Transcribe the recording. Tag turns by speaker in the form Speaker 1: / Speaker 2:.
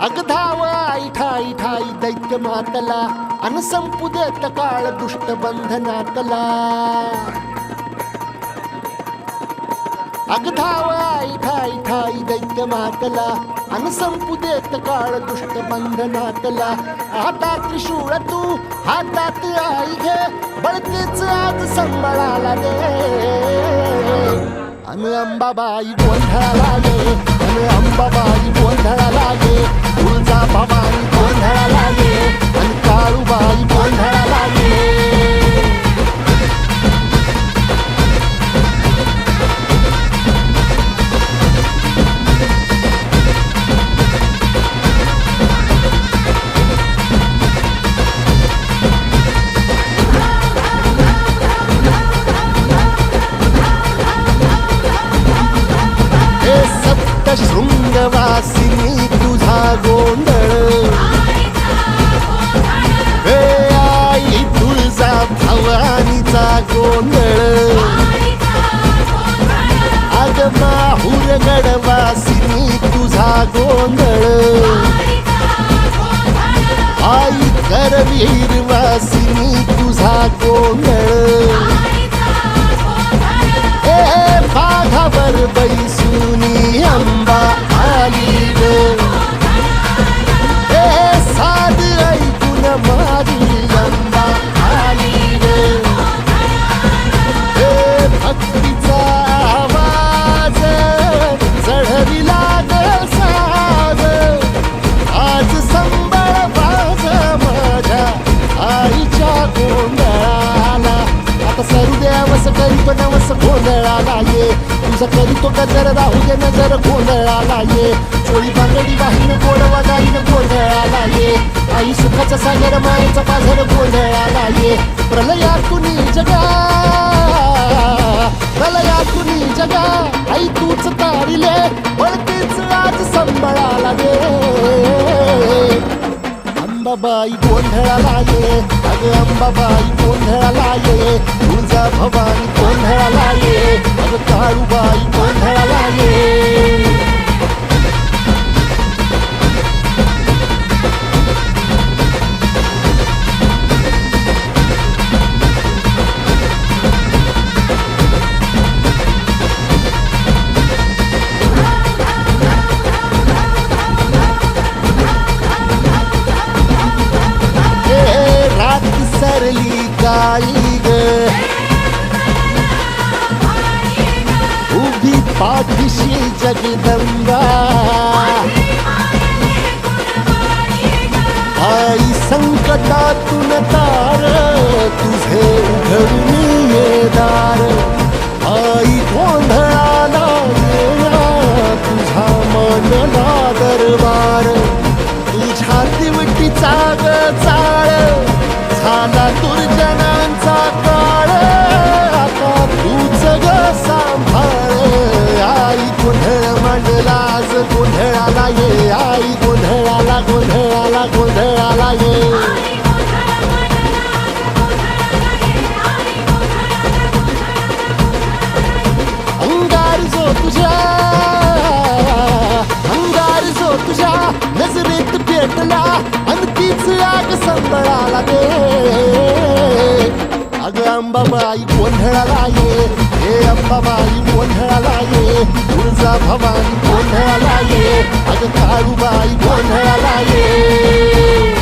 Speaker 1: अग धावा आई ठाई ठाई दैत्य मातला अन संपू देत काळ दुष्ट बंधनातला. अग धावा आई ठाई ठाई दैत्य मातला अन संपू देत काळ दुष्ट बंधनातला. आता त्रिशूळ तू हातात आई घे बळतेच आज संबळाला दे. अन अंबाबाई गोंधळाला गे गडवासिनी तुझा गोंधळ. आई कर वासिनी तुझा गोंधळ. ए बाघावर बै तुझं करीतो गजर राहू दे नजर गोंधळाला ये. चोळी बांगडी वाहीन गोडवा गाईन गोंधळाला ये. आई सुखाचा सागर मायेचा पाझर गोंधळाला ये. प्रलयातून जगा. प्रलयातून जगा. आई तूच तारिले वळतीच आज संबळाला दे. अंबाबाई गोंधळाला ये अग अंबाबाई गोंधळाला ये तुळजा भवानी गोंधळाला ये अग काळूबाई गोंधळाला ये जगदंबा। आई संकटातून तार तुझे उघडून ये दार। आई गोंधळाला येणा तुझा मानला दरबार। तुझ्या दिवटीचा गचा आई गोंधळाला गोंधळाला गोंधळाला ये. अंगार जो तुझ्या अंगार जो तुझ्या नजरेत पेटला आणि तीच आग संबळाला दे. अग अंबाबाई गोंधळाला ये. हे अंबाबाई गोंधळाला ये तुळजा भवानी गोंधळाला ये अग काळूबाई गोंधळाला ये